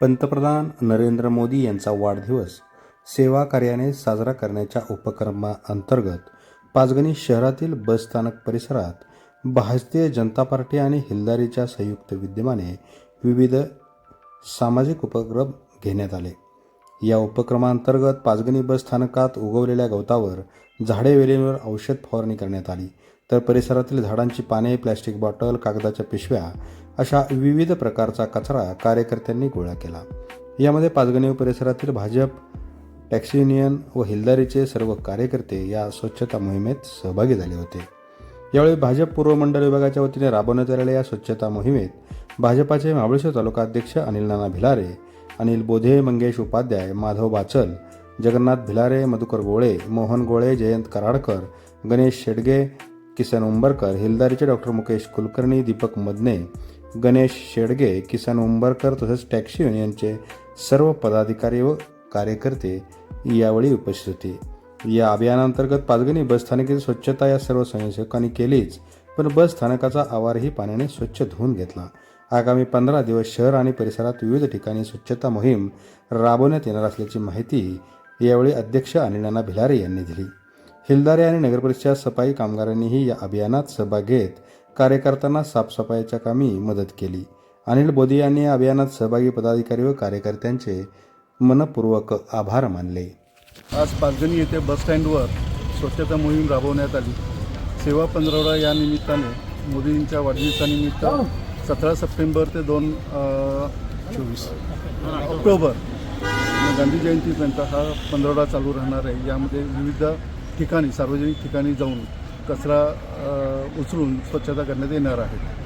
पंतप्रधान नरेंद्र मोदी यांचा वाढदिवस सेवा कार्याने साजरा करण्याच्या उपक्रमाअंतर्गत पाचगणी शहरातील बसस्थानक परिसरात भारतीय जनता पार्टी आणि हिलदारीच्या संयुक्त विद्यमाने विविध सामाजिक उपक्रम घेण्यात आले. या उपक्रमांतर्गत पाचगणी बस स्थानकात उगवलेल्या गवतावर झाडे वेलींवर औषध फवारणी करण्यात आली. तर परिसरातील झाडांची पाने प्लॅस्टिक बॉटल कागदाच्या पिशव्या अशा विविध प्रकारचा कचरा कार्यकर्त्यांनी गोळा केला. यामध्ये पाचगणी परिसरातील भाजप टॅक्सी युनियन व हिलदारीचे सर्व कार्यकर्ते या स्वच्छता मोहिमेत सहभागी झाले होते. यावेळी भाजप पूर्व मंडळ विभागाच्या वतीने राबवण्यात आलेल्या या स्वच्छता मोहिमेत भाजपाचे महाबळेश्वर तालुका अध्यक्ष अनिल नाना भिलारे अनिल बोधे मंगेश उपाध्याय माधव बाचल जगन्नाथ भिलारे मधुकर गोळे मोहन गोळे जयंत कराडकर गणेश शेडगे किसन उंबरकर हिलदारीचे डॉक्टर मुकेश कुलकर्णी दीपक मदने गणेश शेडगे किसन उंबरकर तसेच टॅक्सी युनियनचे सर्व पदाधिकारी व कार्यकर्ते यावेळी उपस्थित होते. या अभियानांतर्गत पाचगणी बसस्थानकाची स्वच्छता या सर्व स्वयंसेवकांनी केलीच पण बस स्थानकाचा आवारही पाण्याने स्वच्छ धुवून घेतला. आगामी पंधरा दिवस शहर आणि परिसरात विविध ठिकाणी स्वच्छता मोहीम राबवण्यात येणार असल्याची माहिती यावेळी अध्यक्ष अनिलाना भिलारे यांनी दिली. हिलदारे आणि नगरपरिषद सफाई कामगारांनीही या अभियानात सहभाग घेत कार्यकर्त्यांना साफसफाईच्या कामी मदत केली. अनिल बोधी यांनी अभियानात सहभागी पदाधिकारी व कार्यकर्त्यांचे मनपूर्वक आभार मानले. आज पाचगणी येथे बसस्टँडवर स्वच्छता मोहीम राबवण्यात आली. सेवा पंधरवडा या निमित्ताने मोदींच्या वाढदिवसानिमित्त सतरा सप्टेंबर ते दोन चोवीस ऑक्टोबर गांधी जयंतीपर्यंत हा पंधरवडा चालू राहणार आहे. यामध्ये विविध ठिकाणी सार्वजनिक ठिकाणी जाऊन कचरा उचलून स्वच्छता करण्यात येणार आहे.